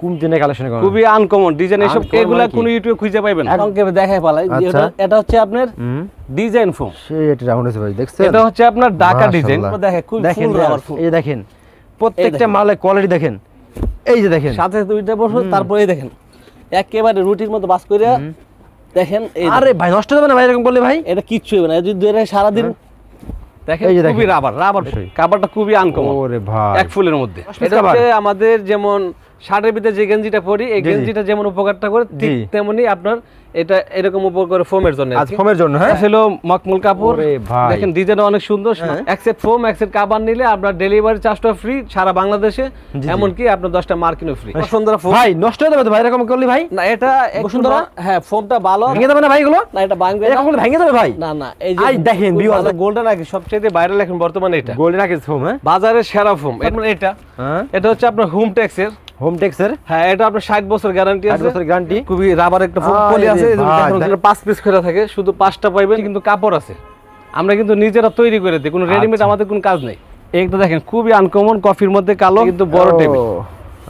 কোন দিনে কালেকশন করেন? খুবই আনকমন ডিজাইন এসব এগুলা মানে ইউটিউবে খুঁজে পাইবেন না। সংক্ষেপে দেখাই পালাই। আচ্ছা। এটা- এটা হচ্ছে আপনার ডিজাইন ফোম সেই এটা রাউন্ড আছে ভাই দেখছেন? এটা হচ্ছে আপনার ঢাকা ডিজাইন মাশাআল্লাহ। খুব দেখেন ফুল রাবার viewers, ফুল এই দেখেন প্রত্যেকটা মালের কোয়ালিটি দেখেন। এই যে দেখেন। সাথে দুইটা বসো তারপরে এই দেখেন। একেবারে রুটির মতো বাস করে দেখেন আরে আরে ভাই নষ্ট হবে না ভাই এরকম করলে ভাই? এটা কিচ্ছু হবে না যদি সারাদিন দেখেন এই যে খুবই রাবার রাবার খুবই আনকমন ওরে ভাই। এক ফুলের মধ্যে। এটা আমাদের যেমন শার্টের ভিতরে যে গেঞ্জিটা পরি এই। গেঞ্জিটা যেমন উপকারটা করে ঠিক। তেমনি আপনার এটা এরকম উপর করে ফোমের জন্য আজ ফোমের জন্য হ্যাঁ? ছিল মকমুল কাপড়। দেখেন ডিজাইন অনেক সুন্দর। হ্যাঁ। একসেট ফোম একসেট কাবার নিলে আপনার ডেলিভারি চার্জটা ফ্রি সারা বাংলাদেশে। জি। এমনকি আপনার দশটা মার্কিনও ফ্রি বসুন্ধরা ফোম ভাই নষ্ট হয়ে যাবে তো ভাই এরকম করলে ভাই? না এটা? না- হ্যাঁ ফোমটা ভালো। ভেঙে যাবে না ভাই গুলো না এটা ভাঙবে। এরকম ভেঙে যাবে ভাই? না না এই আই দেখেন, viewers, গোল্ডেন আগে সবচেয়ে ভাইরাল এখন বর্তমানে এটা। গোল্ডেন আকিস ফোম হ্যাঁ? বাজারের সেরা ফোম এটা এটা হ্যাঁ? এটা হচ্ছে আপনার হোম ট্যাক্সের হোম টেক্সের হ্যাঁ এটা আপনার ষাট বছর গ্যারান্টি আছে। বছর গ্যারান্টি খুবই রাবার একটা পলি আছে দেখুন, পাঁচ পিস করে থাকে শুধু পাঁচটা পাইবেন। কিন্তু কাপড় আছে। আমরা কিন্তু নিজেরা তৈরি করে দিই কোনো রেডিমেড আচ্ছা। আমাদের কোনো কাজ নেই। এইটা দেখেন খুবই আনকমন কফির মধ্যে কালো কিন্তু বড় টেবিল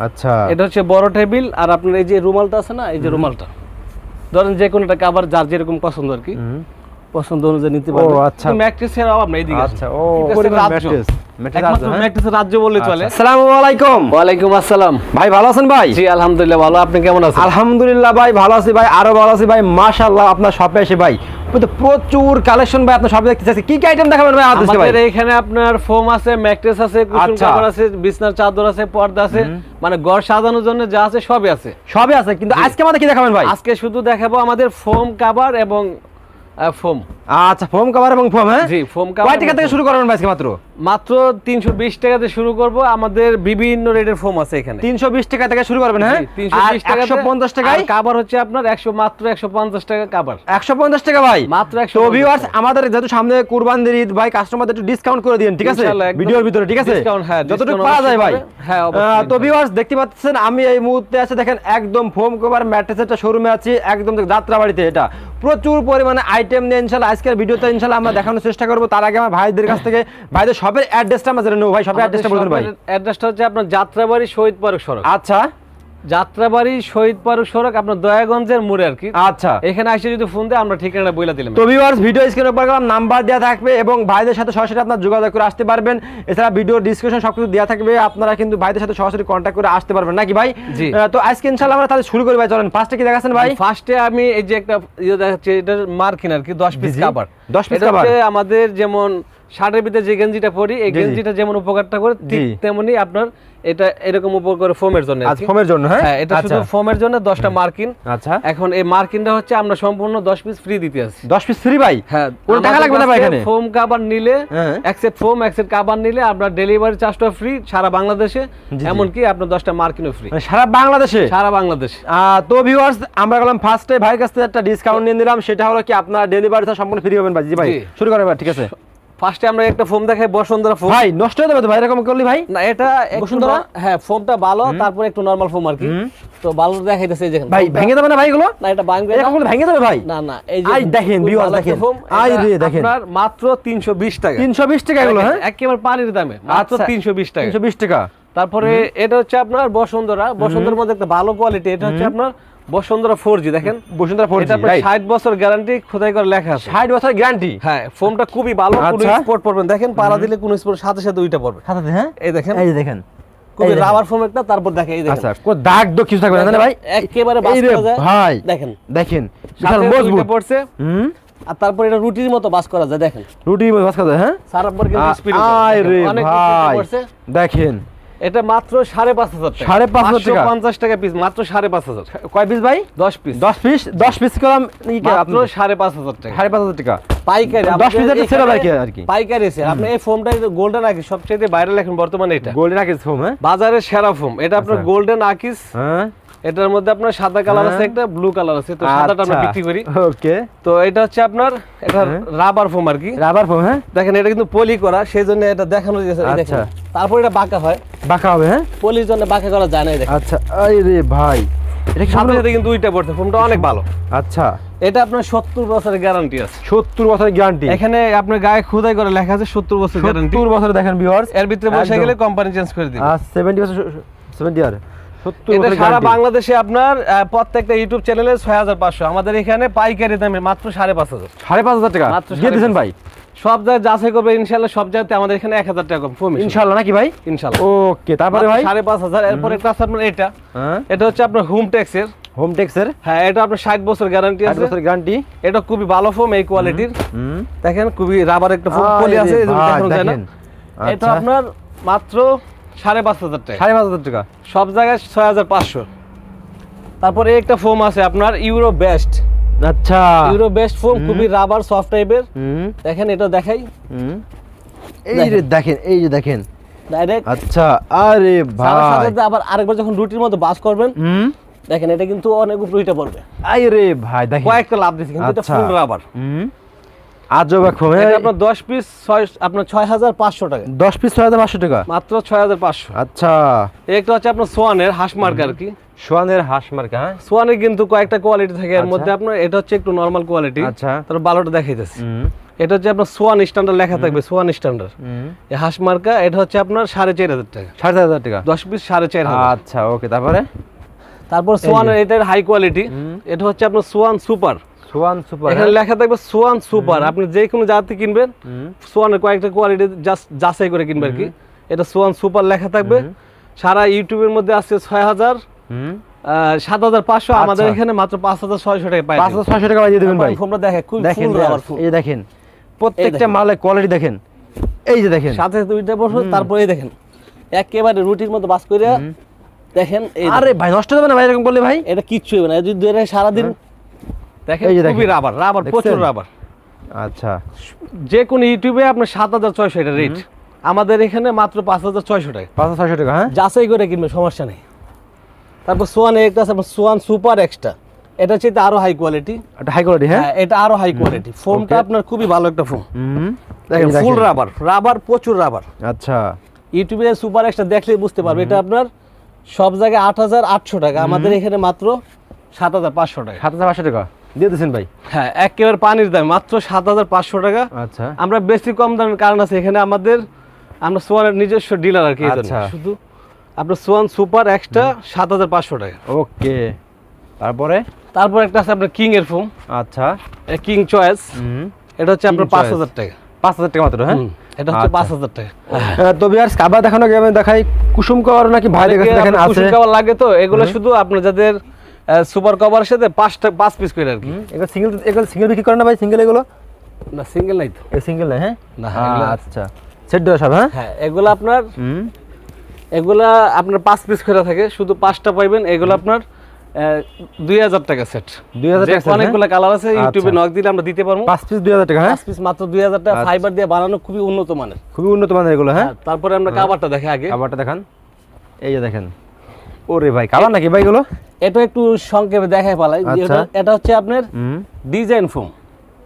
আচ্ছা। এটা হচ্ছে বড় টেবিল আর আপনার এই যে রুমালটা আছে না এই যে রুমালটা। ধরেন যে কোনো একটা কাবার যার যেরকম পছন্দ আর কি। পছন্দ অনুযায়ী নিতে পারবেন আচ্ছা। ম্যাট্রিক্সের অভাব নেই এদিকে। আচ্ছা ও ম্যাট্রেস। ম্যাট্রেস একমাত্র আছে হ্যাঁ? রাজ্য চলে আচ্ছা। আসসালামু আলাইকুম। ওয়ালাইকুম আসসালাম। ভাই ভালো আছেন ভাই? জি আলহামদুলিল্লাহ ভালো। আপনি কেমন আছেন? আলহামদুলিল্লাহ ভাই ভালো আছি ভাই আরও ভালো আছি ভাই। মাশাআল্লাহ আপনার শপে এসে ভাই। প্রচুর কালেকশন ভাই আপনার শপে দেখতে চাচ্ছি কি কি আইটেম দেখাবেন ভাই আমাদের এখানে আপনার ফোম আছে ম্যাট্রেস আছে কুশন আচ্ছা। আছে বিছনার চাদর আছে পর্দা আছে। মানে ঘর সাজানোর জন্য যা আছে সবই আছে। সবই আছে কিন্তু আজকে আমাদের কি দেখাবেন ভাই? আজকে শুধু দেখাবো আমাদের ফোম কাভার এবং ফোম আচ্ছা ফোম কভার এবং ফোম হ্যাঁ? জি ফোম কয় টাকা থেকে শুরু করবেন আজকে মাত্র? মাত্র তিনশো বিশ টাকাতে শুরু করব। আমাদের বিভিন্ন রেটের ফোম আছে এখানে। 320 টাকা থেকে শুরু করবেন হ্যাঁ? তিনশো আর বিশ টাকা 150 টাকায়? কাবার হচ্ছে আপনার একশো মাত্র একশো পঞ্চাশ টাকা কাবার 150 টাকা ভাই? মাত্র একশো তো ভিউয়ার্স আমাদের যেহেতু সামনে কুরবানির ঈদ ভাই কাস্টমারদের একটু ডিসকাউন্ট করে দিন ঠিক আছে? ভিডিওর ভিতরে ঠিক আছে? discount, হ্যাঁ, যতটুকু পাওয়া যায় ভাই। হ্যাঁ, তো ভিউয়ার্স দেখতে পাচ্ছেন আমি এই মুহূর্তে আছে দেখেন একদম ফোম কভার ম্যাট্রেসের শোরুমে আছি একদম যাত্রাবাড়িতে এটা। প্রচুর পরিমাণে আইটেম নিয়ে ইনশাআল্লাহ আজকের ভিডিওতে ইনশাআল্লাহ আমরা দেখানোর চেষ্টা করব। তার আগে আমার ভাইদের কাছ থেকে ভাইদের সবের অ্যাড্রেসটা আমরা জেনে নেব ভাই সবের অ্যাড্রেসটা বলুন ভাই। অ্যাড্রেসটা হচ্ছে আপনার যাত্রাবাড়ি শহীদ পার্ক সড়ক। আচ্ছা। যাত্রাবাড়ি শহীদ পার্ক সড়ক আপনার দয়াগঞ্জের মোড়ে আর কি। আচ্ছা। এখানে এসে যদি ফোন দেয় আমরা বইলা দিলাম। তো ভিউয়ার্স ভিডিও উপর গেলাম নাম্বার দেওয়া থাকবে এবং ভাইদের সাথে সরাসরি আপনার যোগাযোগ করে আসতে পারবেন। এছাড়া ভিডিও ডিসক্রিপশন সব কিছু দেওয়া থাকবে আপনারা কিন্তু ভাইদের সাথে সরাসরি কন্ট্যাক্ট করে আসতে পারবেন নাকি ভাই? জি। তো আজকে ইনশাআল্লাহ আমরা তাহলে শুরু করি ভাই চলেন ফার্স্টে কি দেখাচ্ছেন ভাই? ফার্স্টে আমি এই যে একটা ইয়ে দেখাচ্ছি এটা মার্কিন আর কি দশ পিস 10 piece এটা আমাদের যেমন শার্টের ভিতরে যে গেঞ্জিটা পরি এই। গেঞ্জিটা যেমন উপকারটা করে ঠিক তেমনি আপনার এটা এরকম উপর করে ফোমের জন্য আর আজ ফোমের জন্য হ্যাঁ? হ্যাঁ এটা শুধু আচ্ছা। ফোমের জন্য দশটা মার্কিন। আচ্ছা। এখন এই মার্কিনটা হচ্ছে আমরা সম্পূর্ণ দশ পিস ফ্রি দিতে আছি। 10 পিস ফ্রি ভাই? হ্যাঁ কোনো টাকা লাগবে না ভাই এখানে? ফোম কাবার নিলে হ্যাঁ। একসেট ফোম একসেট কাবার নিলে আপনার ডেলিভারি চার্জটা ফ্রি সারা বাংলাদেশে জি। এমনকি আপনার দশটা মার্কিনও ফ্রি মানে সারা বাংলাদেশে? সারা বাংলাদেশে। তো ভিউয়ার্স আমরা গেলাম ফার্স্টে ভাই কাছ থেকে একটা ডিসকাউন্ট নিয়ে নিলাম সেটা হলো কি আপনার ডেলিভারি সম্পূর্ণ ফ্রি হবেন ভাই। জি ভাই শুরু করেন ভাই ঠিক আছে। ফার্স্টে আমরা একটা ফোম দেখাই বসুন্ধরা ফোম ভাই নষ্ট হয়ে যাবে তো ভাই এরকম করলে ভাই? না এটা বসুন্ধরা? হ্যাঁ ফোমটা ভালো তারপর একটু নরমাল ফোম আর কি। তো ভালো দেখাইতেছে এই দেখেন ভাই ভেঙে যাবে না ভাই এগুলো? না এটা ভাঙবে না। ভেঙে যাবে ভাই? না না এই আই দেখেন, একটা দেখেন। আই রে দেখেন। আপনার মাত্র 320 টাকা। 320 টাকা এগুলো হ্যাঁ? একেবারে পানির দামে মাত্র আচ্ছা। 320 টাকা। 320 টাকা। তারপরে এটা হচ্ছে আপনার বসুন্ধরা। বসুন্ধরার মধ্যে একটা ভালো কোয়ালিটি এটা হচ্ছে আপনার বসুন্ধরা ফোর জি দেখেন? বসুন্ধরা ফোর আপনার ষাট বছর গ্যারান্টি খোদাই করে লেখা আছে। ষাট বছর গ্যারান্টি হ্যাঁ ফোমটা খুবই ভালো কোনো আচ্ছা। স্পট পড়বেন দেখেন পাড়া দিলে কোন স্পট সাথে সাথে ওইটা পড়বে সাথে হ্যাঁ? এই দেখেন। এই দেখেন। খুবই রাবার ফোম একটা তারপর দেখেন এই দেখেন। আচ্ছা কোন দাগ দো কিছু থাকবে না ভাই? একেবারে করা যায়। ভাই দেখেন। দেখেন বিশাল মজবুত। পড়ছে। হুম? আর তারপর এটা রুটির মতো বাস করা যায় দেখেন। রুটি বাস কথা হ্যাঁ? সারাবার কিন্তু স্পিড আয় রে ভাই। দেখেন। এটা মাত্র সাড়ে পাঁচ হাজার সাড়ে পাঁচ হাজার টাকা? পঞ্চাশ টাকা পিস মাত্র সাড়ে পাঁচ হাজার। কয় পিস ভাই? দশ পিস দশ পিস দশ পিস করলাম মাত্র সাড়ে পাঁচ হাজার টাকা। সাড়ে পাঁচ হাজার টাকা। পাইকারি দশ পিস কি আর কি? পাইকারি আছে। আপনি এই ফোমটা গোল্ডেন আকিস সবচেয়ে বাইরে লেখেন বর্তমানে এটা। গোল্ডেন আকিস ফোম হ্যাঁ? বাজারের সেরা ফোম এটা আপনার আচ্ছা। গোল্ডেন আকিস হ্যাঁ? এটার মধ্যে আপনার সাদা কালার আছে হ্যাঁ। একটা ব্লু কালার আছে তো সাদাটা আমরা বিক্রি করি। ওকে। তো এটা হচ্ছে আপনার এটা হ্যাঁ। রাবার ফোম আর কি। রাবার ফোম হ্যাঁ। দেখেন এটা কিন্তু পলি করা সেই জন্য এটা দেখানো গেছে আচ্ছা। তারপর এটা বাঁকা হয়। বাঁকা হবে হ্যাঁ? পলির জন্য বাঁকা করা যায় না এই দেখেন। আচ্ছা আই রে ভাই। এটা সাথে কিন্তু দুইটা পড়ছে ফোমটা অনেক ভালো। আচ্ছা। এটা আপনার সত্তর বছরের গ্যারান্টি আছে। সত্তর বছরের গ্যারান্টি এখানে আপনার গায়ে খুদাই করে লেখা আছে সত্তর বছর গ্যারান্টি সত্তর বছরে দেখেন ভিউয়ার্স এর ভিতরে বসে গেলে কোম্পানি চেঞ্জ করে আর সেভেন্টি বছর সেভেন্টি আর। এটা সারা বাংলাদেশে আপনার প্রত্যেকটা ইউটিউব চ্যানেলে ছয় হাজার পাঁচশো। আমাদের এখানে পাইকারি দামে মাত্র সাড়ে পাঁচ হাজার। সাড়ে পাঁচ হাজার টাকা? মাত্র দিয়ে দিয়েছেন ভাই? সব জায়গায় যাচাই করবে ইনশাল্লাহ সব জায়গাতে আমাদের এখানে এক হাজার টাকা কম ইনশাল্লাহ নাকি ভাই? ইনশাল্লাহ ওকে তারপরে ভাই? সাড়ে পাঁচ হাজার। এরপর একটা আছে আপনার এটা। হ্যাঁ। এটা হচ্ছে আপনার হোম ট্যাক্সের হোম টেক্সের হ্যাঁ এটা আপনার ষাট বছর গ্যারান্টি আছে। বছর গ্যারান্টি এটা খুবই ভালো ফোম এই কোয়ালিটির দেখেন খুবই রাবার একটা ফোম পলি আছে। এটা আচ্ছা। আপনার মাত্র সাড়ে পাঁচ হাজার টাকা। সাড়ে পাঁচ হাজার টাকা? সব জায়গায় ছয় হাজার পাঁচশো। তারপরে একটা ফোম আছে আপনার ইউরো বেস্ট আচ্ছা। ইউরো বেস্ট ফোম খুবই রাবার সফট টাইপের দেখেন এটা দেখাই। এই যে দেখেন এই যে দেখেন। ডাইরেক্ট আচ্ছা আরে ভাই। আবার আরেকবার যখন রুটির মধ্যে বাস করবেন দেখেন এটা কিন্তু অনেক উপরে উঠে পড়বে। আরে ভাই দেখেন। কয়েকটা লাভ দিচ্ছে কিন্তু এটা আচ্ছা। ফুল রাবার হুম। আজব এক ফোন আপনার পিস আপনার টাকা। দশ পিস টাকা? মাত্র আচ্ছা। একটা হচ্ছে আপনার সোয়ানের হাঁস মার্ক আর কি। সোয়ানের হাঁস মার্কা হ্যাঁ? সোয়ানের কিন্তু কয়েকটা কোয়ালিটি থাকে। এর আচ্ছা। মধ্যে আপনার এটা হচ্ছে একটু নর্মাল কোয়ালিটি আচ্ছা। তারপর ভালোটা দেখাইতেছি। এটা হচ্ছে আপনার সোয়ান স্ট্যান্ডার্ড লেখা থাকবে সোয়ান স্ট্যান্ডার্ড হুম। এই হাঁস মার্কা এটা হচ্ছে আপনার সাড়ে চার হাজার টাকা। সাড়ে চার হাজার টাকা? দশ পিস সাড়ে চার হাজার। আচ্ছা ওকে তারপরে? তারপর সোয়ানের এটার হাই কোয়ালিটি এটা হচ্ছে আপনার সোয়ান সুপার। সোয়ান সুপার এখানে লেখা থাকবে সোয়ান সুপার আপনি যে কোনো জাতি কিনবেন সোয়ানের কয়েকটা কোয়ালিটি জাস্ট যাচাই করে কিনবেন কি? এটা সোয়ান সুপার লেখা থাকবে। সারা ইউটিউবের মধ্যে আছে ছয় হাজার সাত হাজার পাঁচশো আমাদের আচ্ছা। এখানে মাত্র পাঁচ হাজার ছয়শো টাকা পাই পাঁচ হাজার ছয়শো টাকা দিয়ে দেবেন ভাই। ফোনটা দেখে দেখেন এই দেখেন। প্রত্যেকটা মালের কোয়ালিটি দেখেন। এই যে দেখেন। সাথে দুইটা বছর তারপরে দেখেন। একেবারে রুটির মতো বাস করে দেখেন আরে আরে ভাই নষ্ট হবে না ভাই এরকম করলে ভাই? এটা কিচ্ছু হবে না যদি সারাদিন দেখেন খুবই রাবার রাবার প্রচুর রাবার আচ্ছা। যে কোনো ইউটিউবে আপনার সাত হাজার ছয়শো এটা রেট আমাদের এখানে মাত্র পাঁচ হাজার ছয়শো টাকা। পাঁচ হাজার ছয়শো টাকা হ্যাঁ? যাচাই করে কিনবে সমস্যা নেই। তারপর সোয়ান একটা আছে আপনার সোয়ান সুপার এক্সট্রা এটা আরও হাই কোয়ালিটি হাই কোয়ালিটি হ্যাঁ? এটা আরও হাই কোয়ালিটি ফোমটা আপনার খুবই ভালো একটা ফোম দেখেন। ফুল রাবার রাবার প্রচুর রাবার আচ্ছা। ইউটিউবে সুপার এক্সট্রা দেখলেই বুঝতে পারবে। এটা আপনার সব জায়গায় আট হাজার আটশো টাকা। আমাদের এখানে মাত্র সাত হাজার পাঁচশো টাকা। সাত হাজার পাঁচশো টাকা। দিয়ে ভাই? হ্যাঁ একেবারে পানির দাম মাত্র সাত হাজার পাঁচশো টাকা। আচ্ছা। আমরা বেশি কম দামের কারণ আছে এখানে আমাদের আমরা সোয়ানের নিজস্ব ডিলার আর কি এই জন্য। আচ্ছা। শুধু আপনার সোয়ান সুপার এক্সট্রা সাত হাজার পাঁচশো টাকা। ওকে। তারপরে? তারপর একটা আছে আপনার কিং এর ফোন। আচ্ছা। King choice. এটা হচ্ছে আপনার পাঁচ হাজার টাকা। পাঁচ হাজার টাকা মাত্র হ্যাঁ? এটা হচ্ছে আচ্ছা। পাঁচ হাজার টাকা। তো কাবা দেখানো গেমে দেখাই। কুসুম কর নাকি দেখেন আছে কুসুম কভার লাগে তো এগুলো শুধু আপনার যাদের সুপার কভারের সাথে পাঁচটা পাঁচ পিস করে আর কি। এগুলো সিঙ্গেল এগুলো সিঙ্গেল বিক্রি করে না ভাই? সিঙ্গেল এগুলো? না সিঙ্গেল নাই তো। এই সিঙ্গেল হ্যাঁ? না, আচ্ছা। সেট দেওয়া সব হ্যাঁ? হ্যাঁ এগুলো আপনার হুম। এগুলা আপনার পাঁচ পিস করে থাকে শুধু পাঁচটা পাইবেন এগুলো আপনার দুই হাজার টাকা সেট 2000 টাকা হ্যাঁ? অনেকগুলো কালার আছে ইউটিউবে আচ্ছা। নক দিলে আমরা দিতে পারব। পাঁচ পিস দুই হাজার টাকা হ্যাঁ? পাঁচ পিস মাত্র দুই হাজার টাকা আচ্ছা। ফাইবার দিয়ে বানানো খুবই উন্নত মানের। খুবই উন্নত মানের এগুলো হ্যাঁ? তারপরে আমরা কাবারটা দেখে আগে। কাবারটা দেখান। এই যে দেখেন। ওরে ভাই কাবার নাকি ভাই এগুলো? এটা একটু সংক্ষেপে দেখায় পালাই আচ্ছা। এটা- হচ্ছে আপনার ডিজাইন ফোম।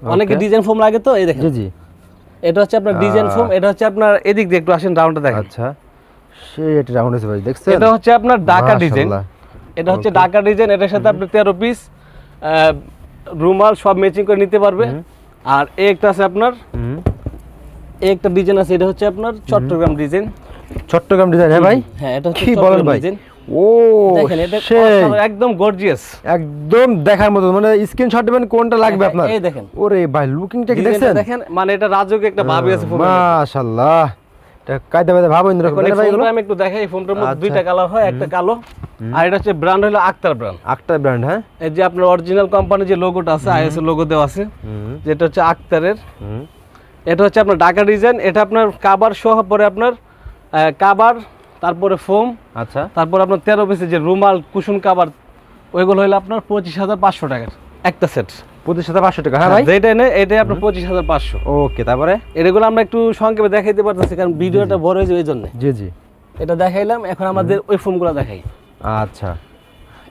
অনেকে ডিজাইন ফোম লাগে তো এই দেখেন। জি এটা হচ্ছে আপনার ডিজাইন ফোম এটা হচ্ছে আপনার এদিক দিয়ে একটু আসেন রাউন্ডটা দেখেন। আচ্ছা। সে এটা রাউন্ড হয়েছে ভাই দেখছেন? এটা হচ্ছে আপনার ঢাকা ডিজাইন। এটা হচ্ছে ঢাকা ডিজাইন এটার সাথে আপনি তেরো পিস রুমাল সব ম্যাচিং করে নিতে পারবে। আর এই একটা আছে আপনার এই একটা ডিজাইন আছে এটা হচ্ছে আপনার চট্টগ্রাম ডিজাইন। চট্টগ্রাম ডিজাইন হ্যাঁ ভাই? হ্যাঁ এটা হচ্ছে চট্টগ্রাম ডিজাইন। ও দেখেন এটা একদম গর্জিয়াস একদম দেখার মতো মানে স্ক্রিনশট দিবেন কোনটা লাগবে আপনার। এই দেখেন। ওরে ভাই লুকিংটা কি দেখছেন? দেখেন মানে এটা রাজকীয় একটা ভাবি আছে ফোনের মাশাআল্লাহ। এটা কায়দা বায়দা ভাব ইন্দ্র এখন ভাই আমি একটু দেখাই ফোনটার মধ্যে আচ্ছা। দুইটা কালার হয় একটা কালো আর এটা হচ্ছে ব্র্যান্ড হলো আক্তার ব্র্যান্ড আক্তার ব্র্যান্ড হ্যাঁ? এই যে আপনার অরিজিনাল যে লোগোটা আছে আইএস লোগো দেওয়া আছে যেটা হচ্ছে আক্তারের এটা হচ্ছে আপনার ঢাকা ডিজাইন এটা আপনার কাবার সহ পরে আপনার কাবার তারপরে ফোম আচ্ছা। তারপর আপনার তেরো পিসের যে রুমাল কুসুম কাবার ওইগুলো হলো আপনার পঁচিশ হাজার পাঁচশো টাকার। একটা সেট? পঁচিশ হাজার পাঁচশো টাকা হ্যাঁ ভাই? যেটা নেই এটাই আপনার পঁচিশ হাজার পাঁচশো। ওকে তারপরে? এগুলো আমরা একটু সংক্ষেপে দেখাইতে পারতেছি কারণ ভিডিওটা বড় হয়েছে ওই জন্য। জি জি। এটা দেখাইলাম এখন আমাদের ওই ফোমগুলো দেখাই। আচ্ছা।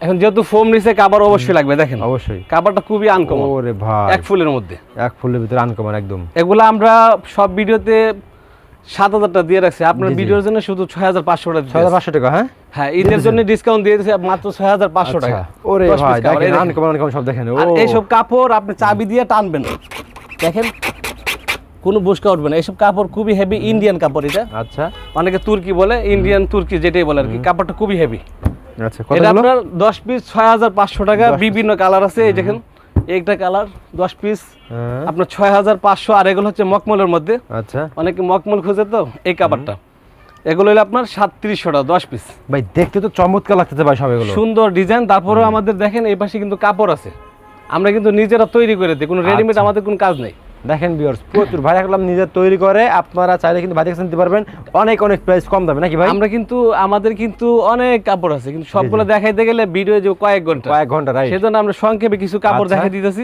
এখন যেহেতু ফোম নিচে কাবার অবশ্যই লাগবে দেখেন। অবশ্যই। কাবারটা খুবই আনকমন ওরে ভাই। এক ফুলের মধ্যে। এক ফুলের ভিতরে আনকমন একদম। এগুলো আমরা সব ভিডিওতে সাত হাজারটা দিয়ে রাখছি। আপনার। ভিডিওর জন্য শুধু ছয় হাজার পাঁচশো টাকা ছয় হাজার পাঁচশো টাকা হ্যাঁ? হ্যাঁ ঈদের জন্য ডিসকাউন্ট দিয়ে মাত্র ছয় হাজার পাঁচশো আচ্ছা। টাকা। ওরে সব দেখেন। এইসব কাপড় আপনি চাবি দিয়ে টানবেন। দেখেন কোনো বুসকা উঠবে না। এইসব কাপড় খুবই হেভি ইন্ডিয়ান কাপড় এটা। আচ্ছা। অনেকে তুর্কি বলে ইন্ডিয়ান তুর্কি যেটাই বলে আর কি। কাপড়টা খুবই হেভি আচ্ছা এটা আপনার দশ পিস ছয় হাজার পাঁচশো টাকা বিভিন্ন কালার আছে এই দেখেন। একটা কালার দশ পিস হ্যাঁ, আপনার ছয় হাজার পাঁচশো আর এগুলো হচ্ছে মকমলের মধ্যে। আচ্ছা। অনেকে মকমল খুঁজে তো এই কাপড়টা এগুলো হলো আপনার সাতত্রিশশো টাকা দশ পিস ভাই দেখতে তো চমৎকার লাগতেছে ভাই সব এগুলো। সুন্দর ডিজাইন তারপরেও আমাদের দেখেন এই পাশে কিন্তু কাপড় আছে। আমরা কিন্তু নিজেরা তৈরি করে দিই কোনো রেডিমেড আচ্ছা। আমাদের কোনো কাজ নেই। দেখেন ভিউয়ার্স প্রচুর ভাই রাখলাম নিজে তৈরি করে আপনারা চাইলে কিন্তু ভাই দেখে নিতে পারবেন। অনেক অনেক প্রাইস কম দামে নাকি ভাই? আমরা কিন্তু আমাদের কিন্তু অনেক কাপড় আছে কিন্তু সবগুলো দেখাইতে গেলে ভিডিও যে কয়েক ঘণ্টা। কয়েক ঘণ্টা রাইট সেজন্য আমরা সংক্ষেপে কিছু কাপড় আচ্ছা। দেখাই দিতেছি।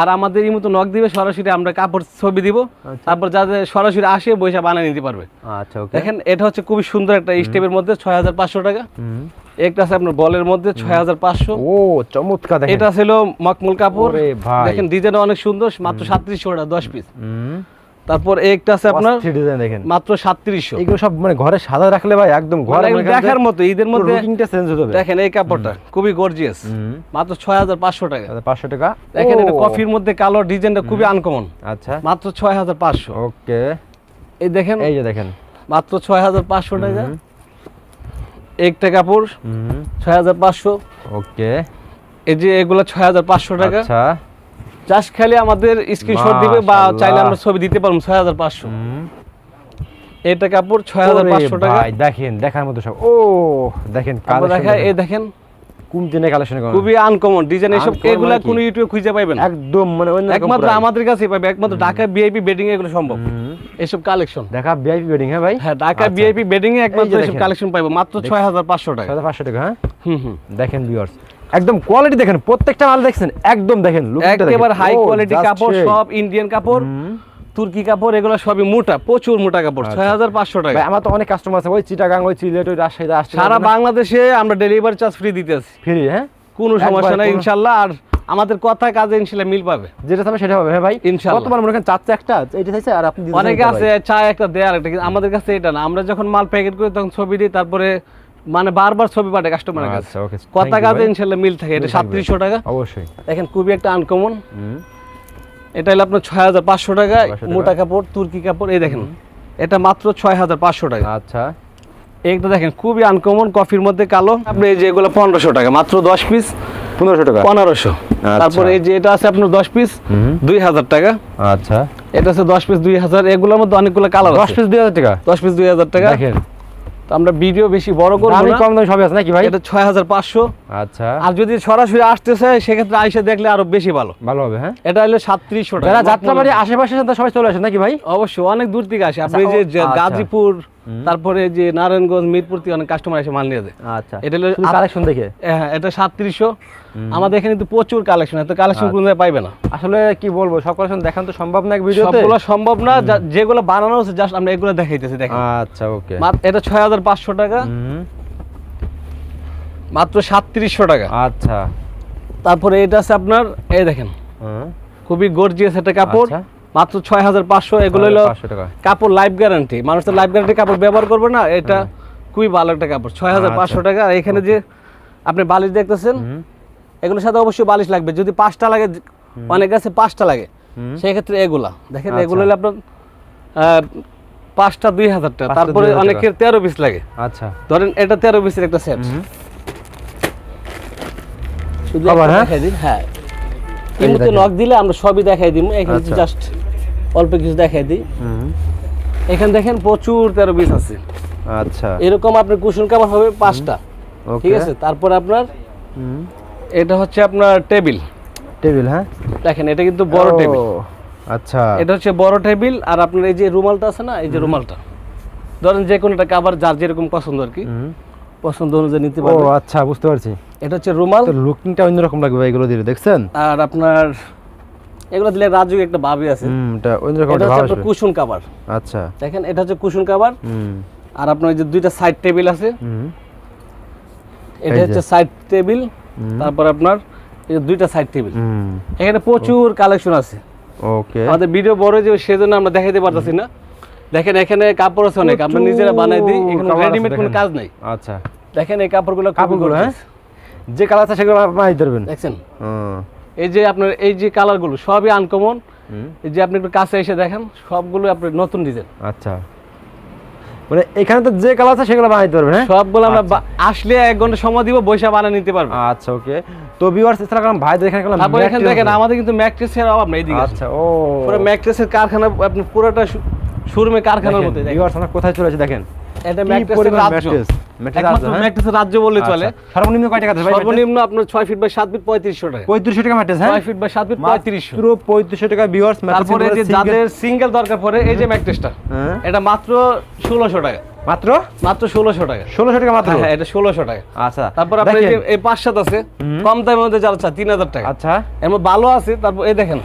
আর আমাদের এই মতো নখ দিবে সরাসরি আমরা কাপড় ছবি দিব। আচ্ছা। তারপর যাদের সরাসরি আসে বৈশা বানিয়ে নিতে পারবে। আচ্ছা দেখেন এটা হচ্ছে খুবই সুন্দর একটা স্টেপের মধ্যে ছয় হাজার পাঁচশো টাকা। একটা আছে আপনার বলের মধ্যে ছয় হাজার পাঁচশো। ও চমৎকার এটা ছিল মকমল কাপড় দেখেন ডিজাইন অনেক সুন্দর মাত্র সাতত্রিশশো টাকা দশ পিস তারপর একটা আছে আপনার ডিজাইন দেখেন। মাত্র সাতত্রিশশো। এগুলো সব মানে ঘরে সাদা রাখলে ভাই একদম ঘরে মানে দেখার মতো ঈদের মধ্যে লুকিংটা চেঞ্জ যাবে দেখেন এই কাপড়টা খুবই গর্জিয়াস মাত্র ছয় হাজার পাঁচশো টাকা। তাহলে 500 টাকা। দেখেন এটা কফির মধ্যে কালো ডিজাইনটা খুবই আনকমন আচ্ছা। মাত্র ছয় হাজার পাঁচশো। ওকে। এই দেখেন। এই যে দেখেন। মাত্র ছয় হাজার পাঁচশো টাকা। একটা কাপড় ছয় হাজার পাঁচশো। ওকে। এই যে এগুলো ছয় হাজার পাঁচশো টাকা। চাষ খেলে খালি আমাদের স্ক্রিনশট দিবে বা চাইলে আমরা ছবি দিতে পারব ছয় হাজার পাঁচশো। এটা কাপড় ছয় হাজার পাঁচশো টাকা। দেখেন দেখার মতো সব। ও দেখেন তারপর কালেকশন দেখা এই দেখেন। কোন দিনে কালেকশন খুবই আনকমন ডিজাইন এসব এগুলা মানে কোনো ইউটিউবে খুঁজে পাইবেন একদম মানে একমাত্র আমাদের কাছেই পাবে একমাত্র ঢাকা বিআইপি বেডিং এগুলো সম্ভব। এসব কালেকশন ভিআইপি ওয়েডিং হ্যাঁ ভাই? হ্যাঁ ঢাকা আচ্ছা। বেডিং এ একমাত্র এসব কালেকশন মাত্র ছয় হাজার পাঁচশো টাকা। 7500 টাকা হ্যাঁ? হুম হুম। দেখেন ভিউয়ার্স একদম কোয়ালিটি দেখেন প্রত্যেকটা মাল দেখছেন একদম দেখেন একেবারে হাই কোয়ালিটি কাপড় সব ইন্ডিয়ান কাপড়। তুর্কি কাপড় এগুলো সবই মোটা প্রচুর মোটা কাপড় আচ্ছা। ছয় হাজার পাঁচশো টাকা। আমার তো অনেক কাস্টমার আছে ওই চিটাগাং ওই চিলেট ওই রাজশাহীতে আসছে। সারা বাংলাদেশে আমরা ডেলিভারি চার্জ ফ্রি দিতেছি ফ্রি হ্যাঁ? কোনো সমস্যা নাই ইনশাল্লাহ আর আমাদের কথা কাজে ইনশাল্লাহ মিল পাবে। যেটা চাবে সেটা হবে হ্যাঁ ভাই? ইনশাআল্লাহ। কতবার মনে করেন চাচ্ছে একটা এইটা চাইছে আর আপনি অনেকে আছে চা একটা দেয়ার একটা কিন্তু আমাদের কাছে এটা না। আমরা যখন মাল প্যাকেট করি তখন ছবি দিই তারপরে মানে বারবার ছবি পাঠায় কাস্টমারের কাছে। আচ্ছা কথা কাজে ইনশাল্লাহ মিল থাকে এটা সাতত্রিশশো টাকা। অবশ্যই। দেখেন খুবই একটা আনকমন হুম। এটা হলো আপনার ছয় হাজার পাঁচশো টাকা মোটা কাপড় তুর্কি কাপড় এই দেখেন। এটা মাত্র ছয় হাজার পাঁচশো টাকা। আচ্ছা। এইটা দেখেন খুবই আনকমন কফির মধ্যে কালো। আপনি এই যে এগুলো পনেরোশো টাকা মাত্র দশ পিস পনেরোশো টাকা? পনেরোশো। তারপরে এই যে এটা আছে আপনার দশ পিস। দুই হাজার টাকা। আচ্ছা। এটা আছে দশ পিস দুই হাজার। এগুলোর মধ্যে অনেকগুলো কালার দশ পিস দুই হাজার টাকা? দশ পিস দুই হাজার টাকা। দেখেন। তো আমরা ভিডিও বেশি বড় করব দামি না। কম দামে সবই আছে নাকি ভাই? এটা ছয় হাজার পাঁচশো। আচ্ছা। আর যদি সরাসরি আসতে চায় সেক্ষেত্রে আইসে দেখলে আরও বেশি ভালো। ভালো হবে হ্যাঁ? এটা হলো সাতত্রিশশো টাকা। যাত্রাবাড়ি আশেপাশে সবাই চলে আসে নাকি ভাই? অবশ্যই অনেক দূর থেকে আসে। আপনি আচ্ছা, যে আচ্ছা। গাজীপুর তারপরে যে নারায়ণগঞ্জ মিরপুর থেকে অনেক কাস্টমার এসে মাল নিয়ে যায়। আচ্ছা। এটা হলো কালেকশন দেখে? হ্যাঁ এটা সাতত্রিশশো। আমাদের এখানে কিন্তু প্রচুর কালেকশন এত কালেকশন কোনো পাইবে না। আসলে কি বলব সব কালেকশন দেখান তো সম্ভব না ভিডিওতে? সবগুলো সম্ভব না যেগুলো বানানো হচ্ছে জাস্ট আমরা এগুলো দেখাইতেছি দেখেন। আচ্ছা ওকে। এটা ছয় হাজার পাঁচশো টাকা। মাত্র সাতত্রিশশো টাকা। আচ্ছা। তারপরে এটা আছে আপনার এই দেখেন। খুবই গর্জিয়াস একটা কাপড়। আচ্ছা। মাত্র ছয় হাজার পাঁচশো এগুলো হলো কাপড় লাইফ গ্যারান্টি মানুষ তো লাইফ গ্যারান্টি কাপড় ব্যবহার করবে না এটা খুবই ভালো একটা কাপড় ছয় হাজার পাঁচশো টাকা। আর এখানে যে আপনি বালিশ দেখতেছেন এগুলোর সাথে অবশ্যই বালিশ লাগবে। যদি পাঁচটা লাগে অনেক আছে পাঁচটা লাগে। হুম। সেই ক্ষেত্রে এগুলা। দেখেন আচ্ছা। এগুলো হলো আপনার পাঁচটা দুই হাজার টাকা তারপরে অনেকের তেরো পিস লাগে। আচ্ছা। ধরেন এটা তেরো পিসের একটা সেট শুধু হ্যাঁ? এই দেখেন। নক দিলে আমরা সবই দেখাই দিব। এখানে আচ্ছা। জাস্ট অল্প কিছু দেখাই দিই। এখানে দেখেন প্রচুর তেরো পিস আছে। আচ্ছা। এরকম আপনার কুশন কাভার হবে পাঁচটা। ঠিক আছে? তারপর আপনার হুম। এটা হচ্ছে আপনার টেবিল। টেবিল হ্যাঁ? দেখেন এটা কিন্তু বড় টেবিল। আচ্ছা। এটা হচ্ছে বড় টেবিল আর আপনার এই যে রুমালটা আছে না এই যে রুমালটা। ধরেন যে কোনো একটা কাভার যার যেরকম পছন্দ আর কি। পছন্দ অনুযায়ী নিতে ও আচ্ছা বুঝতে পারছি। এটা হচ্ছে রুমাল। তো লুকিংটা অন্যরকম লাগবে এগুলো দিলে দেখছেন? আর আপনার এগুলো দিলে রাজু একটা ভাবি আছে। হুম এটা অন্যরকম এটা হচ্ছে আপনার কুশন কাভার আচ্ছা। দেখেন এটা হচ্ছে কুশন কাভার হুম। আর আপনার এই যে দুইটা সাইড টেবিল আছে। হুম। এটা হচ্ছে সাইড টেবিল তারপর আপনার এই যে দুইটা সাইড টেবিল হুম। এখানে প্রচুর কালেকশন আছে। ওকে। আমাদের ভিডিও বড় যে সেজন্য আমরা দেখাইতে পারতাছি না। দেখেন এখানে কাপড় আছে অনেক। আমরা নিজেরা বানাই দিই এখানে রেডিমেড কোনো কাজ নাই। আচ্ছা। দেখেন এই কাপড়গুলো কাপড়গুলো হ্যাঁ? যে কালার আছে সেগুলো মাই ধরবেন। দেখছেন? এই যে আপনার এই যে কালারগুলো সবই আনকমন এই যে আপনি একটু কাছে এসে দেখেন সবগুলো আপনার নতুন ডিজাইন আচ্ছা। মানে এখানে তো যে কালার আছে সেগুলো বানাইতে পারবেন হ্যাঁ? সবগুলো আমরা আসলে এক ঘণ্টা সময় দিব বৈশা বানিয়ে নিতে পারবে আচ্ছা ওকে। তো ভিউয়ার্স এছাড়া কারণ ভাইদের এখানে কালাম তারপর এখানে দেখেন আমাদের কিন্তু ম্যাট্রেসের অভাব নেই দিকে আচ্ছা ও। পুরো ম্যাট্রেসের কারখানা আপনি পুরোটা শোরুমে কারখানার মধ্যে ভিউয়ার্স আমরা কোথায় চলে এসেছি দেখেন। এটা ম্যাট্রেসের রাজ্য। হ্যাঁ? ম্যাট্রেসের রাজ্য বললে চলে। আচ্ছা, সর্বনিম্ন কয় টাকা ভাই সর্বনিম্ন আপনার ছয় ফিট বাই সাত ফিট পঁয়ত্রিশশো টাকা। পঁয়ত্রিশশো টাকা ম্যাট্রেস হ্যাঁ? ছয় ফিট বাই সাত ফিট পঁয়ত্রিশশো। পুরো পঁয়ত্রিশশো টাকা ভিউয়ার্স তারপরে যে যাদের সিঙ্গেল দরকার পড়ে এই যে ম্যাট্রেসটা। হ্যাঁ। এটা মাত্র ষোলোশো টাকা। মাত্র? মাত্র ষোলোশো টাকা। ষোলোশো টাকা মাত্র? হ্যাঁ এটা ষোলোশো টাকা। আচ্ছা তারপর আপনার এই পাঁচ সাত আছে কম দামের মধ্যে যারা তিন হাজার টাকা। আচ্ছা। এর মধ্যে ভালো আছে তারপর এই দেখেন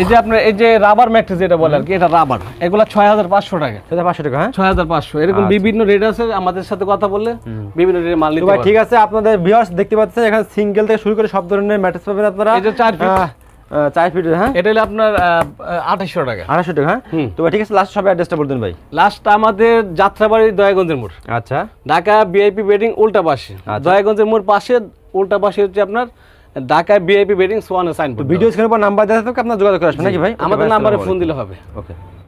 এই যে আপনার এই যে রাবার ম্যাট্রেস যেটা বলে আর কি এটা রাবার এগুলা ছয় হাজার পাঁচশো টাকা। সেটা পাঁচশো টাকা হ্যাঁ? ছয় হাজার পাঁচশো। এরকম আচ্ছা। বিভিন্ন রেট আছে আমাদের সাথে কথা বললে বিভিন্ন রেটে মাল নিতে পারবেন। ঠিক আছে আপনাদের ভিউয়ার্স দেখতে পাচ্ছেন এখানে সিঙ্গেল থেকে শুরু করে সব ধরনের ম্যাট্রেস পাবেন আপনারা। এই যে চার আহ, চার ফিটের হ্যাঁ? এটা হলো আপনার আঠাশশো টাকা। আড়াইশো টাকা হ্যাঁ? তো ঠিক আছে লাস্ট সব অ্যাড্রেসটা বলতেন ভাই। লাস্ট আমাদের যাত্রাবাড়ি দয়াগঞ্জের মোড়। আচ্ছা। ঢাকা বিআইপি বেডিং উল্টা পাশে। আচ্ছা। দয়াগঞ্জের মোড় পাশে উল্টা পাশে হচ্ছে আপনার Dhaka VIP bedding swan sign তো ভিডিও স্ক্রিনের পর নাম্বার দেওয়া থাকবে আপনার যোগাযোগ করে নাকি ভাই? আমাদের নাম্বারে ফোন দিলে হবে। ওকে।